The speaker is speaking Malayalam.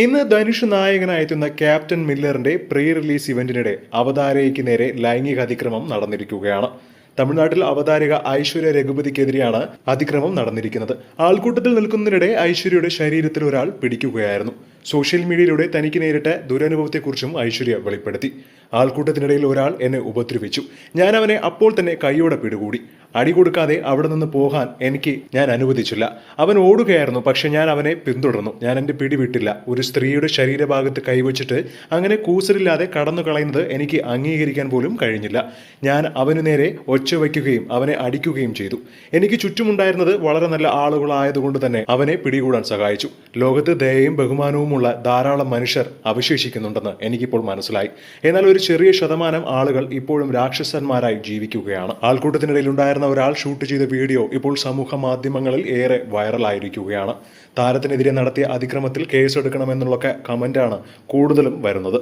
ഇന്ന് ധനുഷ് നായകനായെത്തുന്ന ക്യാപ്റ്റൻ മില്ലറിന്റെ പ്രീ റിലീസ് ഇവന്റിനിടെ അവതാരയ്ക്ക് നേരെ ലൈംഗിക അതിക്രമം നടന്നിരിക്കുകയാണ്. തമിഴ്നാട്ടിൽ അവതാരിക ഐശ്വര്യ രഘുപതിക്കെതിരെയാണ് അതിക്രമം നടന്നിരിക്കുന്നത്. ആൾക്കൂട്ടത്തിൽ നിൽക്കുന്നതിനിടെ ഐശ്വര്യയുടെ ശരീരത്തിൽ ഒരാൾ പിടിക്കുകയായിരുന്നു. സോഷ്യൽ മീഡിയയിലൂടെ തനിക്ക് നേരിട്ട ദുരനുഭവത്തെക്കുറിച്ചും ഐശ്വര്യ വെളിപ്പെടുത്തി. ആൾക്കൂട്ടത്തിനിടയിൽ ഒരാൾ എന്നെ ഉപദ്രവിച്ചു. ഞാൻ അവനെ അപ്പോൾ തന്നെ കൈയോടെ പിടികൂടി. അടി കൊടുക്കാതെ അവിടെ നിന്ന് പോകാൻ എനിക്ക് ഞാൻ അനുവദിച്ചില്ല. അവൻ ഓടുകയായിരുന്നു പക്ഷെ ഞാൻ അവനെ പിന്തുടർന്നു. ഞാൻ എന്റെ പിടിവിട്ടില്ല ഒരു സ്ത്രീയുടെ ശരീരഭാഗത്ത് കൈവച്ചിട്ട് അങ്ങനെ കൂസലില്ലാതെ കടന്നു കളയുന്നത് എനിക്ക് അംഗീകരിക്കാൻ പോലും കഴിഞ്ഞില്ല. ഞാൻ അവന് നേരെ ഒച്ച വയ്ക്കുകയും അവനെ അടിക്കുകയും ചെയ്തു. എനിക്ക് ചുറ്റുമുണ്ടായിരുന്നത് വളരെ നല്ല ആളുകളായതുകൊണ്ട് തന്നെ അവനെ പിടികൂടാൻ സഹായിച്ചു. ലോകത്ത് ദയയും ബഹുമാനവുമുള്ള ധാരാളം മനുഷ്യർ അവശേഷിക്കുന്നുണ്ടെന്ന് എനിക്കിപ്പോൾ മനസ്സിലായി. എന്നാൽ ഒരു ചെറിയ ശതമാനം ആളുകൾ ഇപ്പോഴും രാക്ഷസന്മാരായി ജീവിക്കുകയാണ്. ആൾക്കൂട്ടത്തിനിടയിൽ ഉണ്ടായിരുന്ന ഒരാൾ ഷൂട്ട് ചെയ്ത വീഡിയോ ഇപ്പോൾ സമൂഹ മാധ്യമങ്ങളിൽ ഏറെ വൈറലായിരിക്കുകയാണ്. താരത്തിനെതിരെ നടത്തിയ അതിക്രമത്തിൽ കേസെടുക്കണമെന്നുള്ളൊക്കെ കമന്റാണ് കൂടുതലും വരുന്നത്.